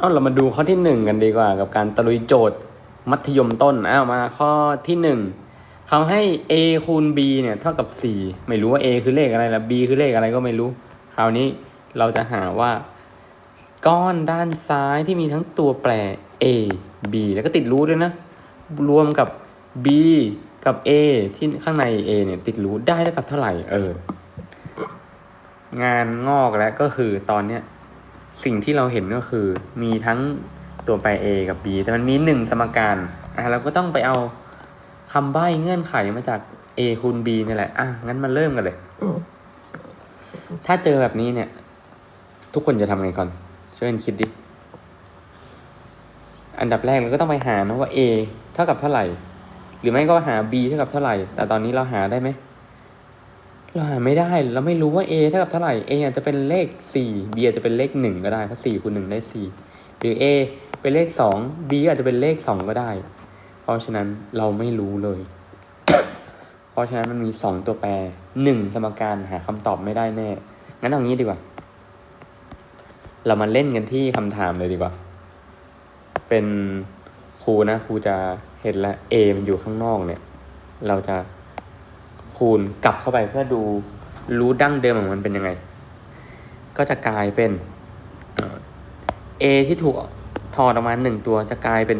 เอาเรามาดูข้อที่หนึ่งกันดีกว่า กับการตะลุยโจทย์ มัธยมต้นอ้าวมาข้อที่หนึ่งเขาให้ a คูณ b เนี่ยเท่ากับสี่ไม่รู้ว่า a คือเลขอะไรละ b คือเลขอะไรก็ไม่รู้ คราวนี้เราจะหาว่า ก้อนด้านซ้ายที่มีทั้งตัวแปร a b แล้วก็ติดรูทด้วยนะ รวมกับ b กับ a ที่ข้างใน a เนี่ยติดรูทได้เท่ากับเท่าไหร่ เออ งานงอกแล้วก็คือตอนเนี้ย สิ่งที่เราเห็นก็คือมีทั้งตัวแปร a กับ b แต่มันมีหนึ่งสมการอะเราก็ต้องไปเอาคำใบ้เงื่อนไขมาจาก a คูณ b นี่แหละอะงั้นมาเริ่มกันเลย ถ้าเจอแบบนี้เนี่ย ทุกคนจะทำไงก่อน ช่วยกันคิดดิ อันดับแรกเราก็ต้องไปหานะว่า a เท่ากับเท่าไหร่ หรือไม่ก็หา b เท่ากับเท่าไหร่ แต่ตอนนี้เราหาได้ไหม เราหาไม่ได้เราไม่รู้ว่า a เท่ากับเท่าไหร่ a อาจจะเป็นเลข 4 b อาจจะเป็นเลข 1 ก็ได้เพราะ4คูณ1ได้ 4 หรือ a เป็นเลข 2 b อาจจะเป็นเลข 2 ก็ได้ เพราะฉะนั้นเราไม่รู้เลย เพราะฉะนั้นมันมี 2 ตัวแปร 1 สมการหาคำตอบไม่ได้แน่ งั้นเอางี้ดีกว่า เรามาเล่นกันที่คำถามเลยดีกว่า เป็นครูนะครูจะเห็นล้ว a มันอยู่ข้างนอกเนี่ย เราจะ คูณกลับเข้าไปเพื่อดูรู้ดั้งเดิมของมันเป็นยังไง ก็จะกลายเป็น a ที่ถูกถอดออกมาหนึ่งตัวจะกลายเป็น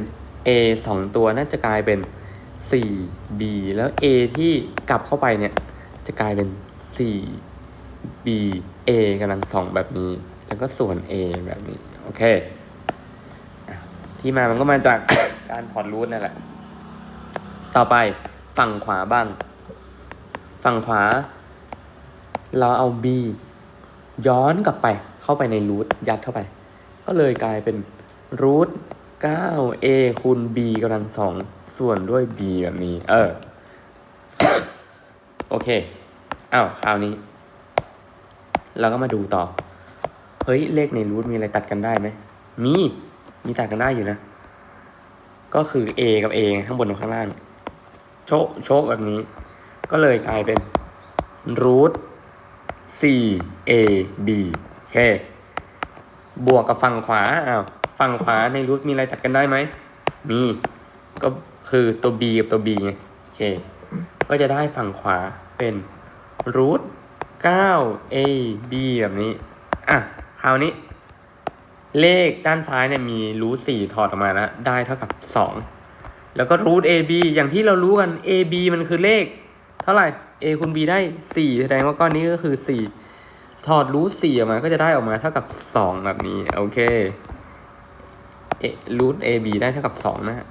a สองตัวน่าจะกลายเป็น 4b แล้ว a ที่กลับเข้าไปเนี่ยจะกลายเป็น 4b a กำลังสองแบบนี้ แล้วก็ส่วน a แบบนี้ โอเค ที่มามันก็มาจาก การถอดรูทนั่นแหละ ต่อไปฝั่งขวาบ้าง ฝั่งขวา เราเอา b ย้อนกลับไปเข้าไปในรูทยัดเข้าไป ก็เลยกลายเป็นรูท 9a คูณ b กำลังสองส่วนด้วย b แบบนี้ เออ โอเค อ้าว คราวนี้ เราก็มาดูต่อ เฮ้ย เลขในรูทมีอะไรตัดกันได้ไหม มี มีตัดกันได้อยู่นะ ก็คือ a กับ a ข้างบนกับข้างล่าง โชะโชะแบบนี้ ก็เลยกลายเป็นรูท 4 a b โอเค บวกกับฝั่งขวาอ้าวฝั่งขวาในรูทมีอะไรตัดกันได้ไหม มี ก็คือตัว b กับตัว b ไงโอเค ก็จะได้ฝั่งขวาเป็นรูท 9 a b แบบนี้ อะ คราวนี้ เลขด้านซ้ายเนี่ยมีรูท 4 ถอดออกมาแล้ว ได้เท่ากับ 2 แล้วก็รูท ab อย่างที่เรารู้กัน ab มันคือเลข เท่าไหร่ a คูณ b ได้ 4 แสดงว่าก้อนนี้ก็คือ 4 ถอดรูท4ออกมาก็จะได้ออกมาเท่ากับ 2 แบบนี้ โอเคเอรูท ab ได้เท่ากับ 2 นะฮะ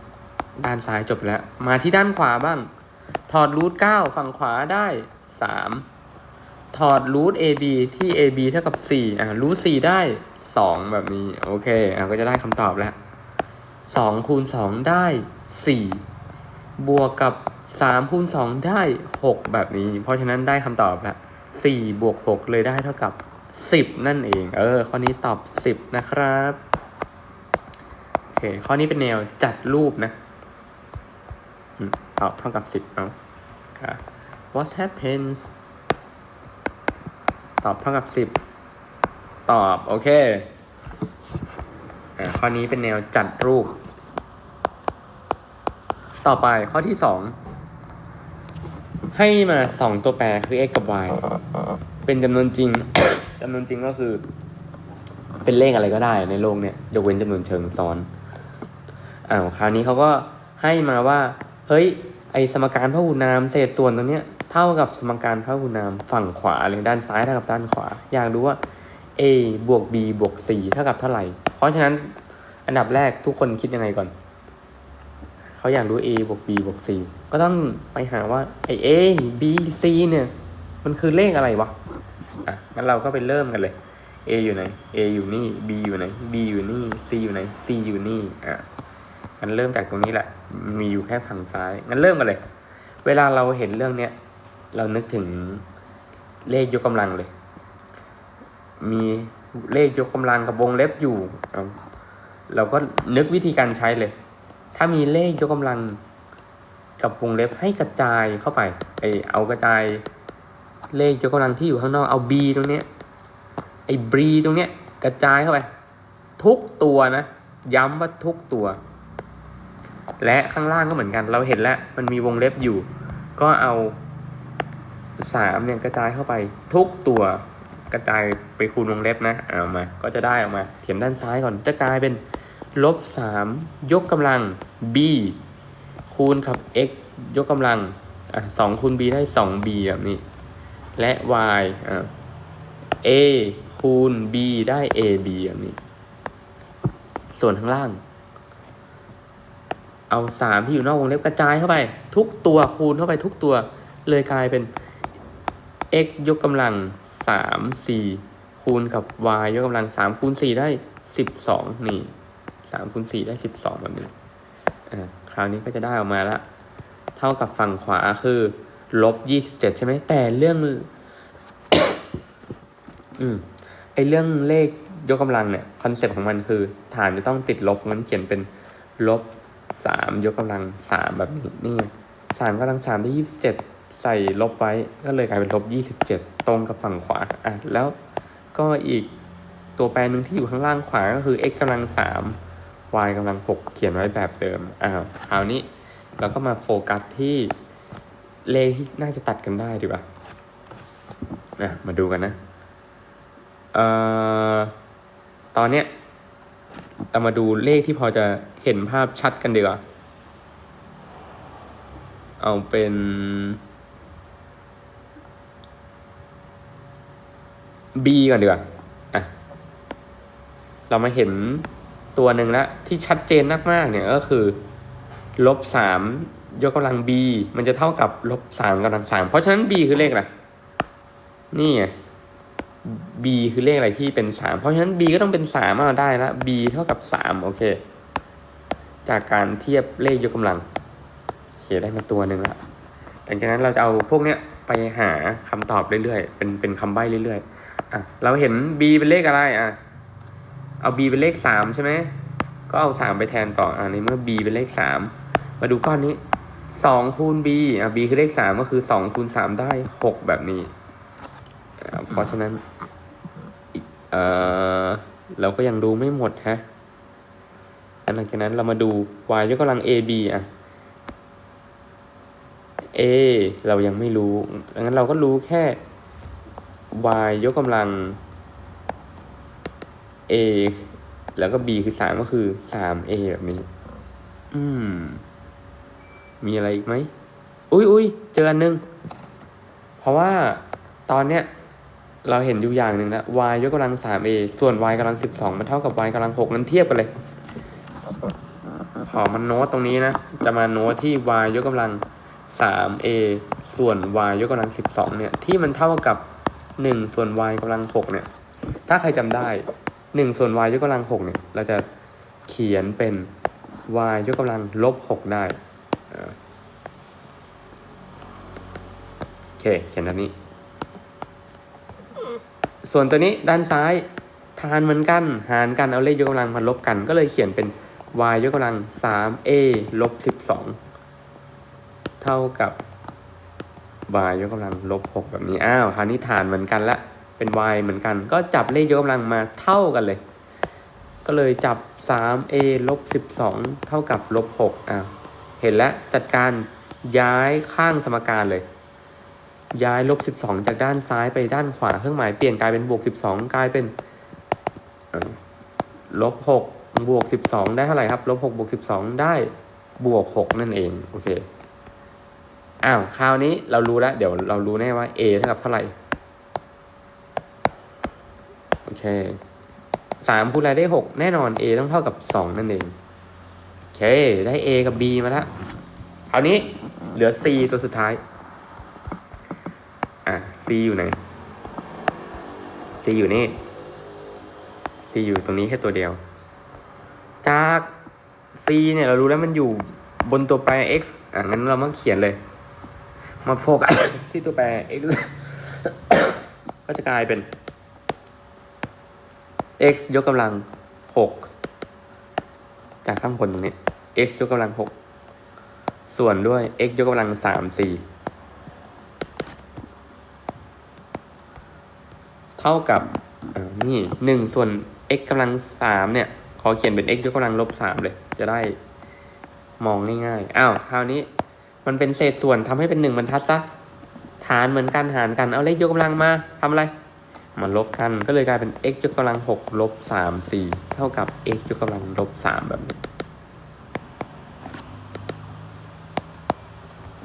ด้านซ้ายจบแล้ว มาที่ด้านขวาบ้าง ถอดรูท9ฝั่งขวาได้ 3 ถอดรูท ab ที่ ab เท่ากับ 4 อะรูท4ได้ 2 แบบนี้ โอเค อะก็จะได้คำตอบแล้ว2คูณ2ได้ 4 บวกกับ 3คูณ2ได้ 6 แบบนี้ เพราะฉะนั้นได้คำตอบล้ว4บวก6เลยได้เท่ากับ 10 นั่นเอง เออ ข้อนี้ตอบ 10 นะครับโอเค ข้อนี้เป็นแนวจัดรูปนะตอบเท่ากับ 10 เอาค่ะ what happens ตอบเท่ากับ 10 ตอบ โอเคอ่าข้อนี้เป็นแนวจัดรูป ต่อไปข้อที่สอง ให้มาสองตัวแปรคือ x กับ y เป็นจำนวนจริง จำนวนจริงก็คือ เป็นเลขอะไรก็ได้ในโลกเนี่ยยกเว้นจำนวนเชิงซ้อนอ้าวคราวนี้เขาก็ให้มาว่า เฮ้ย ไอสมการพหุนามเศษส่วนตรงเนี้ยเท่ากับสมการพหุนามฝั่งขวาหรือด้านซ้ายเท่ากับด้านขวา อยากรู้ว่า a บวก b บวก c เท่ากับเท่าไหร่ เพราะฉะนั้นอันดับแรกทุกคนคิดยังไงก่อน เขาอยากรู้ a บวก b บวก c ก็ต้องไปหาว่าไอ a b c เนี่ย มันคือเลขอะไรวะ อะ งั้นเราก็ไปเริ่มกันเลย a อยู่ไหน a อยู่นี่ b อยู่ไหน b อยู่นี่ c อยู่ไหน c อยู่นี่ อะงั้นเริ่มจากตรงนี้แหละ มีอยู่แค่ฝั่งซ้าย งั้นเริ่มกันเลย เวลาเราเห็นเรื่องเนี้ย เรานึกถึงเลขยกกำลังเลย มีเลขยกกำลังกับวงเล็บอยู่เอาเราก็นึกวิธีการใช้เลย ถ้ามีเลขยกกำลังกับวงเล็บให้กระจายเข้าไปไอเอากระจาย เลขยกกำลังที่อยู่ข้างนอกเอา b ตรงเนี้ยไอ้ b ตรงเนี้ยกระจายเข้าไป ทุกตัวนะ ย้ำว่าทุกตัว และข้างล่างก็เหมือนกัน เราเห็นแล้วมันมีวงเล็บอยู่ ก็เอาสามเนี่ยกระจายเข้าไป ทุกตัวกระจายไปคูณวงเล็บนะเอามา ก็จะได้ออกมา เขียนด้านซ้ายก่อนจะกลายเป็น ลบสามยกกำลัง b คูณกับ x ยกกำลังอะสองคูณ b ได้สอง b แบบนี้ และ y อะ a คูณ b ได้ ab แบบนี้ ส่วนข้างล่าง เอาสามที่อยู่นอกวงเล็บกระจายเข้าไป ทุกตัวคูณเข้าไปทุกตัว เลยกลายเป็น x ยกกำลังสามสี่คูณกับ y ยกกำลังสามคูณสี่ได้สิบสองนี่ สามคูณสี่ได้สิบสองแบบนี้อ่าคราวนี้ก็จะได้ออกมาละเท่ากับฝั่งขวาคือลบยี่สิบเจ็ดใช่ไหมแต่เรื่อง อืมไอเรื่องเลขยกกำลังเนี่ยคอนเซปต์ของมันคือ ฐานจะต้องติดลบงั้นเขียนเป็นลบสามยกกำลังสามแบบนี้นี่สามกำลังสามได้ยี่สิบเจ็ดใส่ลบไว้ก็เลยกลายเป็นลบยี่สิบเจ็ดตรงกับฝั่งขวาอะแล้วก็อีกตัวแปรหนึ่งที่อยู่ข้างล่างขวาก็คือ x กำลังสาม y กำลังหกเขียนไว้แบบเดิมอ้าวคราวนี้เราก็มาโฟกัสที่เลขที่น่าจะตัดกันได้ดีกว่าอะมาดูกันนะเอ่อตอนเนี้ยเรามาดูเลขที่พอจะเห็นภาพชัดกันดีกว่า เอาเป็น B ก่อนดีกว่าอะเรามาเห็น ตัวหนึ่งละที่ชัดเจนมากๆเนี่ยก็คือลบสามยกกำลัง b มันจะเท่ากับลบสามกำลังสามเพราะฉะนั้น b คือเลขอะไรนี่ไง b คือเลขอะไรที่เป็นสามเพราะฉะนั้น b ก็ต้องเป็นสามเอาได้ละ b เท่ากับสามโอเค จากการเทียบเลขยกกำลังเขียนได้มาตัวหนึ่งละหลังจากนั้นเราจะเอาพวกเนี้ยไปหาคำตอบเรื่อยๆ เป็นเป็นคำใบ้เรื่อยๆอะเราเห็น b เป็นเลขอะไรอะ เอา b เป็นเลขสามใช่ไหมก็เอาสามไปแทนต่ออ่าในเมื่อ b เป็นเลขสามมาดูก้อนนี้สองคูณ b อะ b คือเลขสามก็คือสองคูณสามได้หกแบบนี้เพราะฉะนั้นเออเราก็ยังดูไม่หมดฮะหลังจากนั้นเรามาดู y ยกกำลัง ab อะ a เรายังไม่รู้ดังนั้นเราก็รู้แค่ y ยกกำลัง a แล้วก็ b คือสามก็คือสาม a แบบนี้ อืม มีอะไรอีกไหม อุ้ยอุ้ยเจออันหนึง เพราะว่าตอนเนี้ย เราเห็นอยู่อย่างหนึ่งแล้ว y ยกกำลังสาม a ส่วน y กำลังสิบสองมันเท่ากับ y กำลังหกนั้นเทียบกันเลย ขอมันโน้ตตรงนี้นะ จะมาโน้ตที่ y ยกกำลังสาม a ส่วน y ยกกำลังสิบสองเนี่ย ที่มันเท่ากับหนึ่งส่วน y กำลังหกเนี่ย ถ้าใครจำได้ หนึ่งส่วน y ยกกำลังหกเนี่ยเราจะเขียนเป็น y ยกกำลังลบหกได้โอเคเขียนแบบนี้ ส่วนตัวนี้ด้านซ้ายทานเหมือนกัน หารกันเอาเลขยกกำลังมาลบกัน ก็เลยเขียนเป็น y ยกกำลัง 3a ลบ 12 เท่ากับ y ยกกำลังลบ 6 แบบนี้ อ้าว คราวนี้ฐานเหมือนกันละ เป็น y เหมือนกัน ก็จับเลขยกกำลังมาเท่ากันเลย ก็เลยจับ 3a ลบ 12 เท่ากับลบ6อ้าวเห็นแล้วจัดการย้ายข้างสมการเลย ย้ายลบ 12 จากด้านซ้ายไปด้านขวา เครื่องหมายเปลี่ยนกลายเป็นบวก 12 กลายเป็นลบ6บวก 12 ได้เท่าไหร่ครับลบ6บวก 12 ได้บวก 6 นั่นเองโอเคอ้าวคราวนี้เรารู้แล้ว เดี๋ยวเรารู้แน่ว่า a เท่ากับเท่าไหร่ โอเค3คูณอะไรได้6แน่นอน a ต้องเท่ากับ2นั่นเองโอเค ได้ a กับ b มาแล้วคราวนี้เหลือ c ตัวสุดท้าย อะ c อยู่ไหน c อยู่นี่ c อยู่ตรงนี้แค่ตัวเดียว จาก c เนี่ยเรารู้แล้วมันอยู่บนตัวแปร x อะงั้นเรามาเขียนเลย มาโฟกัสที่ตัวแปร x ก็จะกลายเป็น x ยกกำลังหกจากข้างบนตรงนี้ x ยกกำลังหกส่วนด้วย x ยกกำลังสามสี่เท่ากับนี่หนึ่งส่วน x กำลังสามเนี่ย ขอเขียนเป็น x ยกกำลังลบสามเลย จะได้มองง่ายๆ อ้าว คราวนี้มันเป็นเศษส่วนทำให้เป็นหนึ่งบรรทัดซะ ฐานเหมือนกันหารกัน เอาเลขยกกำลังมาทำอะไร มันลบกันก็เลยกลายเป็น x ยกกำลังหกลบสามสี่เท่ากับ x ยกกำลังลบสามแบบนี้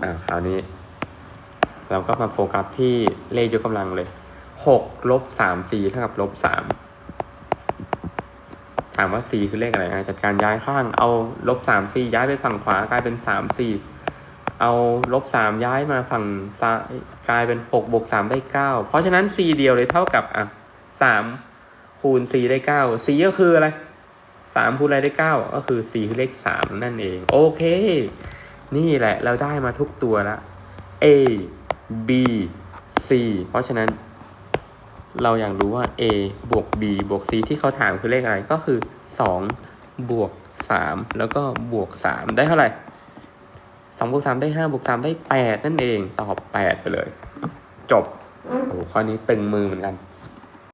อ่าคราวนี้ เราก็มาโฟกัสที่เลขยกกำลังเลยหกลบสามสี่เท่ากับลบสามถามว่า c คือเลขอะไรนะจัดการย้ายข้างเอาลบสาม c ย้ายไปฝั่งขวากลายเป็นสาม c เอาลบสามย้ายมาฝั่งซ้ายกลายเป็นหกบวกสามได้เก้าเพราะฉะนั้น c เดียวเลยเท่ากับอะสามคูณ c ได้เก้า c ก็คืออะไรสามคูณอะไรได้เก้าก็คือ c คือเลขสามนั่นเอง โอเค นี่แหละเราได้มาทุกตัวละ a b c เพราะฉะนั้น เราอยากรู้ว่า a บวก b บวก c ที่เขาถามคือเลขอะไรก็คือ2บวก3แล้วก็บวก3ได้เท่าไหร่ องบวกสามได้ห้าบวกสามได้แปดนั่นเอง ตอบแปดไปเลย จบ โอ้โหข้อนี้ตึงมือเหมือนกัน